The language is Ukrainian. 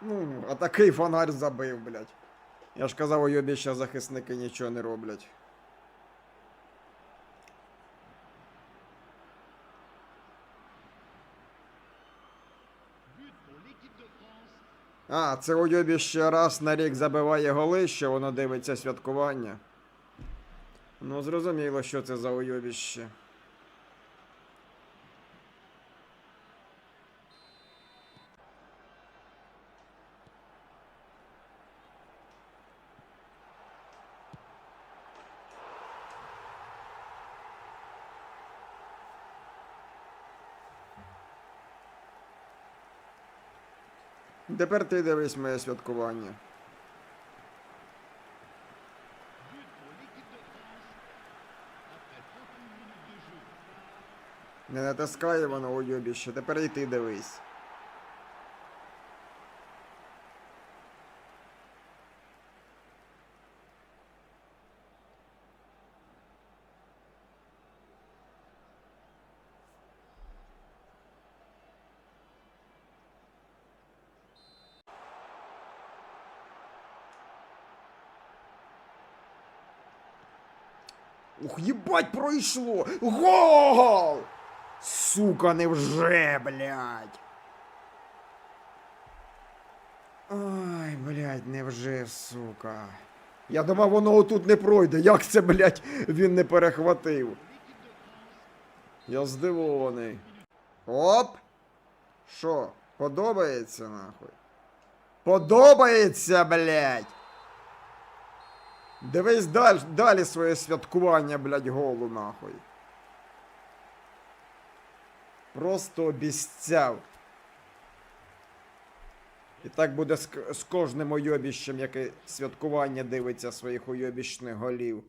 Ну, а такий фонарь забив, блядь. Я ж казав, уйобіща захисники нічого не роблять. А, це уйобіще раз на рік забиває голи, що воно дивиться святкування. Ну, зрозуміло, що це за уйобіще. Тепер ти дивись моє святкування. Не натискає воно уйобіще, тепер і ти дивись. Ух, їбать, пройшло! Гол! Сука, невже, блядь. Ай, блядь, невже, сука. Я думав, воно отут не пройде. Як це, блядь, він не перехватив? Я здивований. Оп! Що, подобається, нахуй? Подобається, блядь! Дивись далі, далі своє святкування, блядь, голу нахуй. Просто обіцяв. І так буде з, з кожним уйобіщем, яке святкування дивиться своїх уйобічних голів.